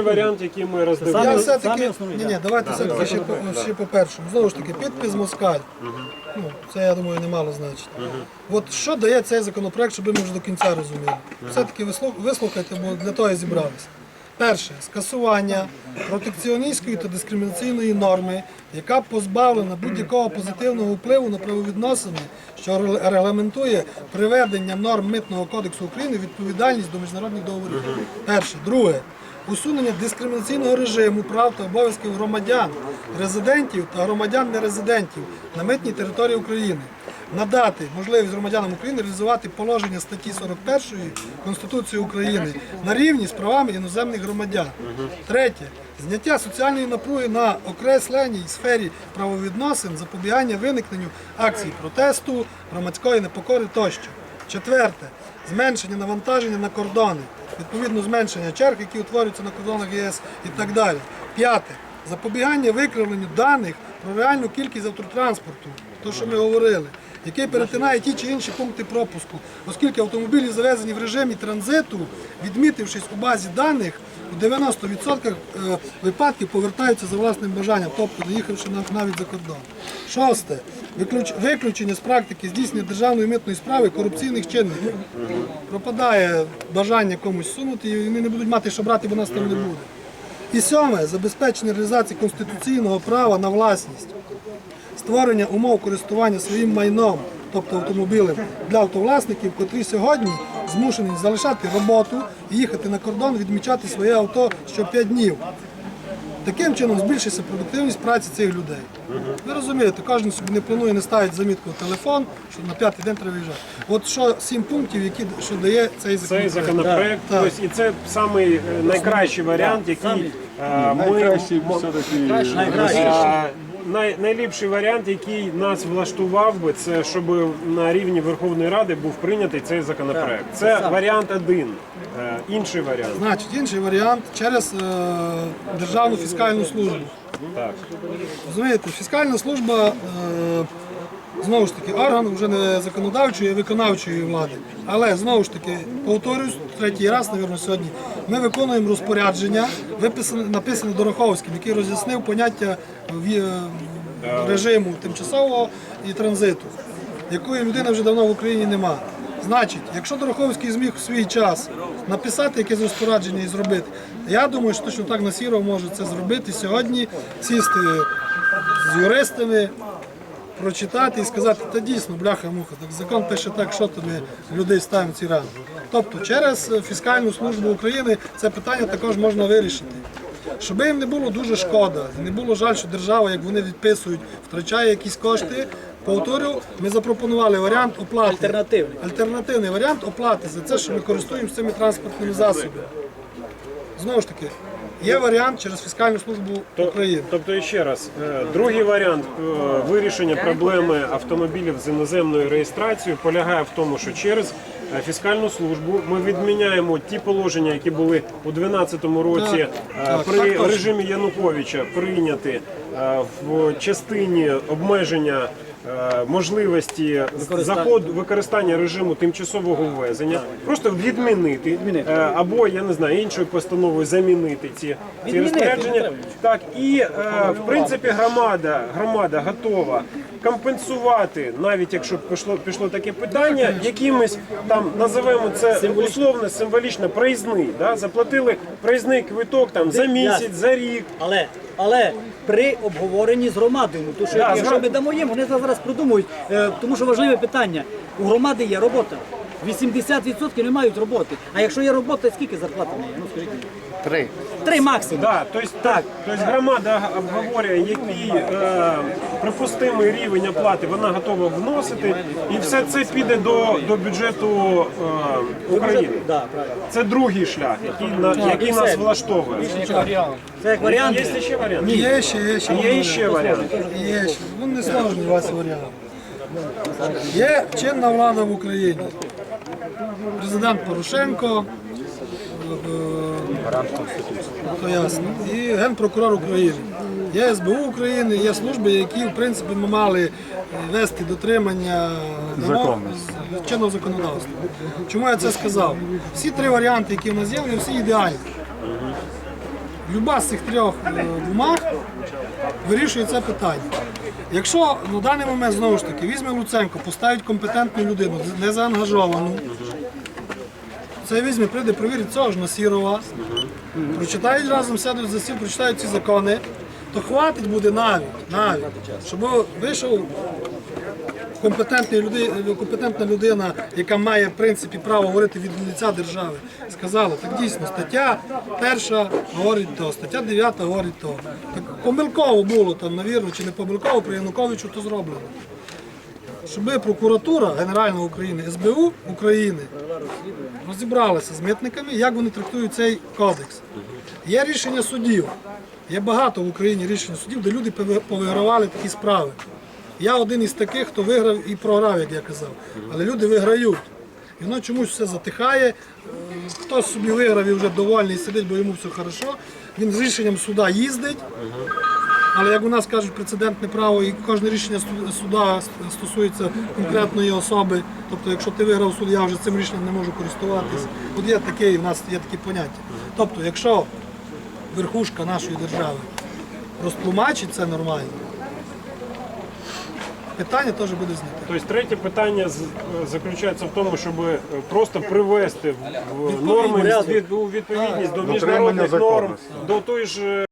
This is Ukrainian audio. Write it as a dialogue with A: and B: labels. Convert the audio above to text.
A: варіант, який ми
B: Я
A: роздивилися.
B: все-таки, ні, ні, давайте все-таки ще, по, ще по першому. Знову ж таки, підпис Москаль. Ну, це, я думаю, не мало значить. От що дає цей законопроект, щоб ми вже до кінця розуміли? Все-таки вислух- вислухайте, бо для того і зібралися. Перше, скасування протекціоністської та дискримінаційної норми, яка позбавлена будь-якого позитивного впливу на правовідносини, що регламентує приведення норм Митного кодексу України відповідальність до міжнародних договорів. Перше. Друге, усунення дискримінаційного режиму прав та обов'язків громадян, резидентів та громадян нерезидентів на митній території України. Надати можливість громадянам України реалізувати положення статті 41 Конституції України на рівні з правами іноземних громадян. Третє. Зняття соціальної напруги на окресленій сфері правовідносин, запобігання виникненню акцій протесту, громадської непокори тощо. Четверте. Зменшення навантаження на кордони, відповідно зменшення черг, які утворюються на кордонах ЄС і так далі. П'яте. Запобігання викривленню даних про реальну кількість автотранспорту, то що ми говорили, який перетинає ті чи інші пункти пропуску, оскільки автомобілі завезені в режимі транзиту, відмітившись у базі даних, у 90% е, випадків повертаються за власним бажанням, тобто доїхавши навіть за кордон. Шосте. Виключення з практики здійснення державної митної справи корупційних чинників. Пропадає бажання комусь сунути, і вони не будуть мати, що брати, бо нас там не буде. І сьоме забезпечення реалізації конституційного права на власність, створення умов користування своїм майном, тобто автомобілем, для автовласників, котрі сьогодні змушені залишати роботу їхати на кордон, відмічати своє авто що 5 днів. Таким чином збільшиться продуктивність праці цих людей. Ви розумієте, кожен собі не планує, не ставить замітку в телефон, що на п'ятий день треба виїжджати. От що сім пунктів, які що дає цей
A: Цей
B: законопроект.
A: законопроект,
B: Так.
A: тобто, і це самий е, найкращий варіант, який е, ми
C: Найкращий все-таки
D: Найкращий.
A: Е, Най, найліпший варіант, який нас влаштував би, це щоб на рівні Верховної Ради був прийнятий цей законопроект. Це варіант один. Е, Інший варіант.
B: Значить, інший варіант через е, Державну фіскальну службу.
A: Так.
B: Розумієте, фіскальна служба е, знову ж таки орган вже не законодавчої, а виконавчої влади. Але знову ж таки, повторюсь, третій раз, мабуть, сьогодні, ми виконуємо розпорядження, виписане, написане Дороховським, який роз'яснив поняття режиму тимчасового і транзиту, якої людини вже давно в Україні нема. Значить, якщо Дороховський зміг в свій час написати якесь розпорядження і зробити, я думаю, що точно так Насіров може це зробити сьогодні, сісти з юристами, прочитати і сказати, та дійсно, бляха-муха, так закон пише так, що тобі людей ставимо ці рани. Тобто через фіскальну службу України це питання також можна вирішити. Щоб їм не було дуже шкода, не було жаль, що держава, як вони відписують, втрачає якісь кошти. Повторю, ми запропонували варіант оплати.
D: Альтернативний.
B: Альтернативний варіант оплати за це, що ми користуємося цими транспортними засобами. Знову ж таки, є варіант через фіскальну службу України.
A: Тобто, ще раз, е, другий варіант е, вирішення проблеми автомобілів з іноземною реєстрацією полягає в тому, що через е, фіскальну службу ми відміняємо ті положення, які були у 2012 році
B: так,
A: при
B: так
A: режимі Януковича прийняти е, в частині обмеження. Е, Можливості заходу використання режиму тимчасового ввезення просто відмінити, е, або я не знаю іншою постановою замінити ці, ці розпорядження. Так, і е, в принципі громада, громада готова компенсувати, навіть якщо пішло, пішло таке питання, якимось там називаємо це условно символічно проїзний. Да? Заплатили проїзний квиток там за місяць, за рік.
D: Але, але при обговоренні з громадою, тому що
A: Да,
D: якщо ми дамо їм, вони зараз продумують, е, тому що важливе питання. У громади є робота. 80% не мають роботи. А якщо є робота, скільки зарплати в неї? Ну скажіть.
C: Три.
D: Три максимум.
A: Да, тобто, так. тобто громада обговорює, який е, припустимий рівень оплати вона готова вносити, і все це піде до, до бюджету е, України.
D: Да, правильно.
A: Це другий шлях, який, на, який нас влаштовує.
D: Це як варіант.
A: Є ще варіант?
B: Є ще, є ще.
A: Є ще варіант.
B: Є ще. Ну не сложний ваш варіант. Є чинна влада в Україні. Президент Порошенко, е, то ясно, і Генпрокурор України. Є СБУ України, є служби, які в принципі ми мали вести дотримання вимог чинного законодавства. Чому я це сказав? Всі три варіанти, які в нас є, вони всі ідеальні. Люба з цих трьох е, бумаг вирішує це питання. Якщо на даний момент знову ж таки візьме Луценко, поставить компетентну людину, не заангажовану, це візьме, прийде, провірить цього ж на Насірова, прочитають разом, сядуть за стіл, прочитають ці закони, то хватить буде навіть, навіть, щоб вийшов компетентна людина, компетентна людина, яка має в принципі право говорити від лиця держави, сказала, так дійсно, стаття перша говорить то, стаття 9 говорить то. Так помилково було там, навірно, чи не помилково при Януковичу то зроблено. Щоб прокуратура Генеральна України, СБУ України розібралася з митниками, як вони трактують цей кодекс. Є рішення судів. Є багато в Україні рішень судів, де люди повигравали такі справи. Я один із таких, хто виграв і програв, як я казав. Але люди виграють. І воно чомусь все затихає. Хтось собі виграв і вже довольний сидить, бо йому все хорошо. Він з рішенням суда їздить. Але як у нас кажуть, прецедентне право і кожне рішення суда стосується конкретної особи. Тобто, якщо ти виграв суд, я вже цим рішенням не можу користуватись. От є таке, у нас є такі поняття. Тобто, якщо верхушка нашої держави розтлумачить це нормально, питання теж буде знято.
A: Тобто третє питання заключається в тому, щоб е, просто привести в- в норми у відповідність до міжнародних норм, до той ж